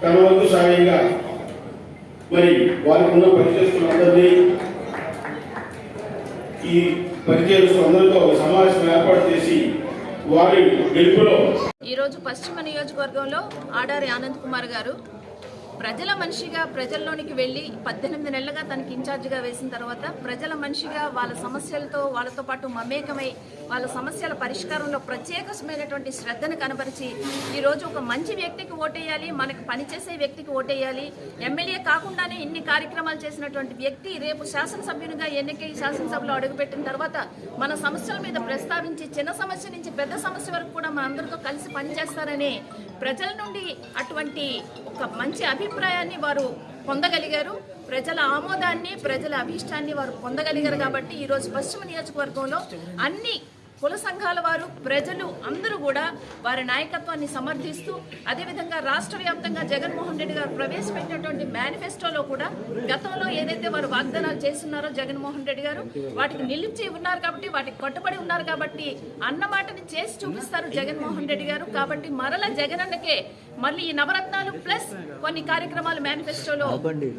తన వంతు సాయంగా మరి వారికి ఉన్న పనిచేస్తున్న అందరినీ ఈ పనిచేస్తూ అందరితో సమావేశం ఏర్పాటు చేసి వారి గెలుపులో ఈరోజు పశ్చిమ నియోజకవర్గంలో ఆడారి ఆనంద్ కుమార్ గారు ప్రజల మనిషిగా ప్రజల్లోనికి వెళ్ళి పద్దెనిమిది నెలలుగా తనకి ఇన్ఛార్జిగా వేసిన తర్వాత ప్రజల మనిషిగా వాళ్ళ సమస్యలతో వాళ్ళతో పాటు మమేకమై వాళ్ళ సమస్యల పరిష్కారంలో ప్రత్యేకమైనటువంటి శ్రద్ధను కనపరిచి ఈరోజు ఒక మంచి వ్యక్తికి ఓటేయాలి మనకు పనిచేసే వ్యక్తికి ఓటేయాలి. ఎమ్మెల్యే కాకుండానే ఇన్ని కార్యక్రమాలు చేసినటువంటి వ్యక్తి రేపు శాసనసభ్యునిగా ఎన్నికై శాసనసభలో అడుగుపెట్టిన తర్వాత మన సమస్యల మీద ప్రస్తావించి చిన్న సమస్య నుంచి పెద్ద సమస్య వరకు కూడా మన అందరితో కలిసి పనిచేస్తారని ప్రజల నుండి అటువంటి ఒక మంచి అభిప్రాయాన్ని వారు పొందగలిగారు. ప్రజల ఆమోదాన్ని ప్రజల అభీష్టాన్ని వారు పొందగలిగారు కాబట్టి ఈరోజు పశ్చిమ నియోజకవర్గంలో అన్ని కుల సంఘాల వారు ప్రజలు అందరూ కూడా వారి నాయకత్వాన్ని సమర్థిస్తూ అదేవిధంగా రాష్ట్ర వ్యాప్తంగా జగన్మోహన్ రెడ్డి గారు ప్రవేశపెట్టినటువంటి మేనిఫెస్టోలో కూడా గతంలో ఏదైతే వారు వాగ్దానాలు చేస్తున్నారో జగన్మోహన్ రెడ్డి గారు వాటికి నిలిచి ఉన్నారు కాబట్టి వాటికి కట్టుబడి ఉన్నారు కాబట్టి అన్నమాటని చేసి చూపిస్తారు జగన్మోహన్ రెడ్డి గారు. కాబట్టి మరల జగనన్నకే మళ్ళీ ఈ నవరత్నాలు ప్లస్ కొన్ని కార్యక్రమాలు మేనిఫెస్టోలో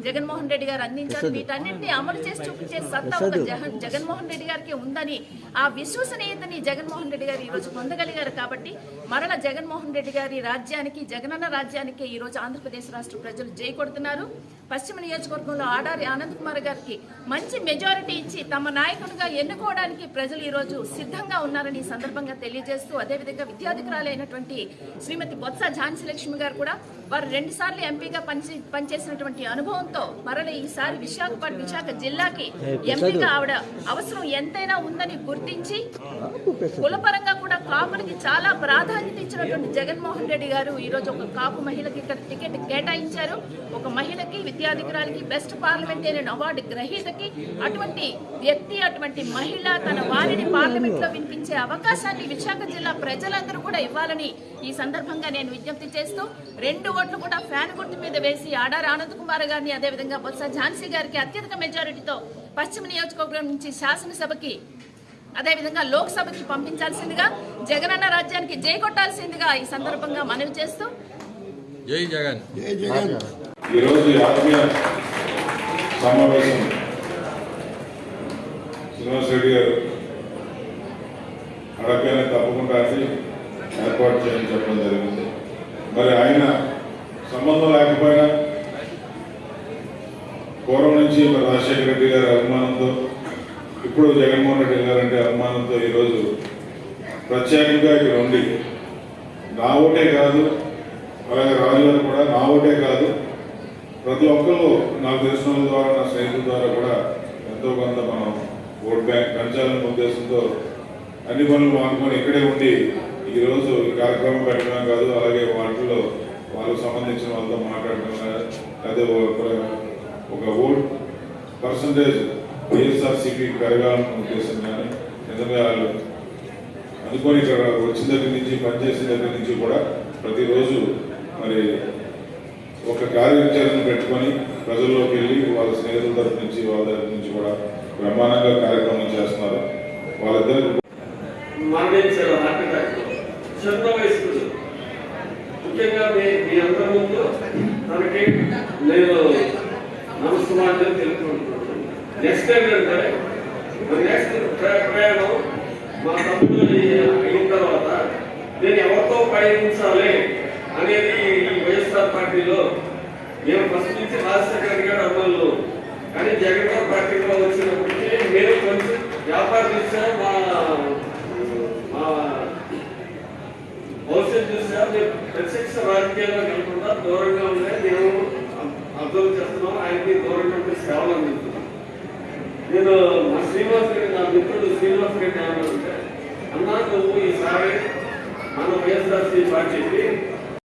జగన్మోహన్ రెడ్డి గారు అందించారు. వీటన్నింటినీ అమలు చేసి చూపించే సత్తా ఒక జగన్ జగన్మోహన్ రెడ్డి గారికి ఉందని ఆ విశ్వసనీయతని జగన్మోహన్ రెడ్డి గారు ఈ రోజు పొందగలిగారు కాబట్టి మరల జగన్మోహన్ రెడ్డి గారి రాజ్యానికి జగనన్న రాజ్యానికి ఈ రోజు ఆంధ్రప్రదేశ్ రాష్ట్ర ప్రజలు జై కొడుతున్నారు. పశ్చిమ నియోజకవర్గంలో ఆడారి ఆనంద్ కుమార్ గారికి మంచి మెజారిటీ ఇచ్చి తమ నాయకునిగా ఎన్నుకోవడానికి ప్రజలు ఈ రోజు సిద్ధంగా ఉన్నారని ఈ సందర్భంగా తెలియజేస్తూ అదేవిధంగా విద్యాధికురాలైనటువంటి శ్రీమతి బొత్స ఝాన్సీ లక్ష్మి గారు కూడా వారు రెండు సార్లు ఎంపీగా పనిచే పనిచేసినటువంటి అనుభవంతో మరల ఈసారి విశాఖపట్నం విశాఖ జిల్లాకి ఎంపీగా ఆవిడ అవసరం ఎంతైనా ఉందని గుర్తించి కులపరంగా కూడా కాపులకి చాలా ప్రాధాన్యత ఇచ్చినటువంటి జగన్మోహన్ రెడ్డి గారు ఈరోజు ఒక కాపు మహిళకి ఇక్కడ టికెట్ కేటాయించారు. ఒక మహిళకి విద్యాధికారానికి బెస్ట్ పార్లమెంటేరియన్ అవార్డు గ్రహీతకి అటువంటి వ్యక్తి అటువంటి మహిళ తన వారిని పార్లమెంట్లో వినిపించే అవకాశాన్ని విశాఖ జిల్లా ప్రజలందరూ కూడా ఇవ్వాలని ఈ సందర్భంగా నేను విజ్ఞప్తి చేస్తూ రెండు ఓట్లు కూడా ఫ్యాన్ గుర్తు మీద వేసి ఆడారి ఆనంద్ కుమార్ గారిని. అదేవిధంగా బొత్స ఝాన్సీ గారికి అత్యధిక మెజారిటీతో పశ్చిమ నియోజకవర్గం నుంచి శాసనసభకి అదేవిధంగా లోక్సభకి పంపించాల్సిందిగా జగనన్న రాజ్యానికి జై కొట్టాల్సిందిగా ఈ సందర్భంగా మనవి చేస్తూ జై జగన్. ఈరోజు ఈ ఆత్మీయ సమావేశం శ్రీనివాస్ రెడ్డి గారు అడగగానే తప్పకుండా అది ఏర్పాటు చేయని చెప్పడం జరిగింది. మరి ఆయన సంబంధం లేకపోయినా పూర్వం నుంచి మరి రాజశేఖర రెడ్డి గారి అభిమానంతో ఇప్పుడు జగన్మోహన్ రెడ్డి గారు అంటే అభిమానంతో ఈరోజు ప్రత్యేకంగా ఇక్కడ ఉంది నా ఓటే కాదు అలాగే రాజు కూడా నా ఓటే కాదు. ప్రతి ఒక్కరు నాకు తెలిసిన వాళ్ళ ద్వారా నా స్నేహితుల ద్వారా కూడా ఎంతో కొంత మనం ఓట్ బ్యాంక్ పెంచాలనే ఉద్దేశంతో అన్ని పనులు మానుకొని ఇక్కడే ఉండి ఈరోజు ఈ కార్యక్రమం పెట్టడం కాదు అలాగే వాటిలో వాళ్ళకు సంబంధించిన వాళ్ళతో మాట్లాడడం కానీ, అదే ఒక- ఒక ఓట్ పర్సంటేజ్ వైఎస్ఆర్సీపీ పెరగాలన్న ఉద్దేశం కానీ నిజంగా వాళ్ళు అందుకొని ఇక్కడ వచ్చిన దగ్గర నుంచి పనిచేసిన దగ్గర నుంచి కూడా ప్రతిరోజు మరి ఒక కార్యాచరణ పెట్టుకొని ప్రజల్లోకి వెళ్ళి వాళ్ళ స్నేహితుల తరఫు నుంచి వాళ్ళ తరఫు నుంచి కూడా బ్రహ్మాండంగా కార్యక్రమం చేస్తున్నారు. వాళ్ళిద్దరు చిన్న ముఖ్యంగా మీ మీ అందరి ముందు తనకి నేను నమస్కారం తెలుపుకుంటున్నాను. నెక్స్ట్ ఏంటంటే నెక్స్ట్ అయిన తర్వాత నేను ఎవరితో పయనించాలి అనేది ఈ వైఎస్ఆర్ పార్టీలో మేము ఫస్ట్ నుంచి రాజశేఖర్ గారు అమలు కానీ జగన్ పార్టీలో వచ్చినప్పటికీ మేము కొంచెం వ్యాపార రీత్యా మా మా భవిష్యత్ చూసా మేము ప్రత్యక్ష రాజకీయాల్లో కాకుండా దూరంగా ఉండే నేను అబ్జర్వ్ చేస్తున్నాం ఆయనకి దూరంగా ఉండే సేవలు అందిస్తున్నాం నేను మా శ్రీనివాస్ రెడ్డి నా మిత్రుడు శ్రీనివాస్ రెడ్డి ఏమన్నారంటే అన్నా నువ్వు ఈసారి మన వైఎస్ఆర్సీ పార్టీకి